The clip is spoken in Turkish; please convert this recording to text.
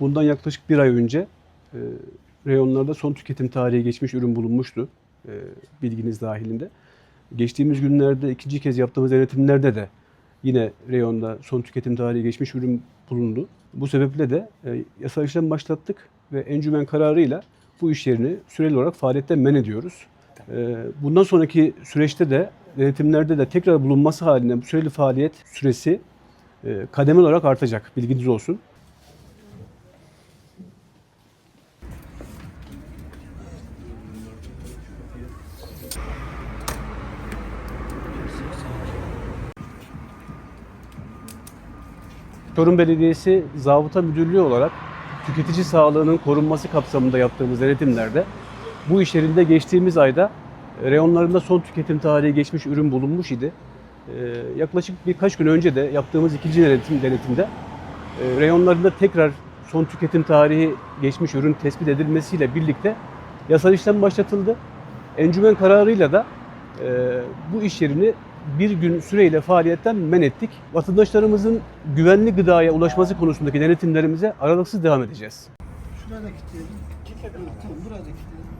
Bundan yaklaşık bir ay önce e, reyonlarda son tüketim tarihi geçmiş ürün bulunmuştu. E, bilginiz dahilinde. Geçtiğimiz günlerde ikinci kez yaptığımız denetimlerde de yine reyonda son tüketim tarihi geçmiş ürün bulundu. Bu sebeple de e, yasal işlem başlattık ve encümen kararıyla bu iş yerini süreli olarak faaliyetten men ediyoruz. E, bundan sonraki süreçte de denetimlerde de tekrar bulunması halinde bu süreli faaliyet süresi e, kademeli olarak artacak. Bilginiz olsun. Çorum Belediyesi Zabıta Müdürlüğü olarak tüketici sağlığının korunması kapsamında yaptığımız denetimlerde bu iş yerinde geçtiğimiz ayda e, reyonlarında son tüketim tarihi geçmiş ürün bulunmuş idi. Ee, yaklaşık birkaç gün önce de yaptığımız ikinci denetim, denetimde e, reyonlarında tekrar son tüketim tarihi geçmiş ürün tespit edilmesiyle birlikte yasal işlem başlatıldı. Encümen kararıyla da e, bu iş yerini bir gün süreyle faaliyetten men ettik. Vatandaşlarımızın güvenli gıdaya ulaşması konusundaki denetimlerimize aralıksız devam edeceğiz. Şurada kilitleyelim. Kilitledim. Tamam burada kilitleyelim.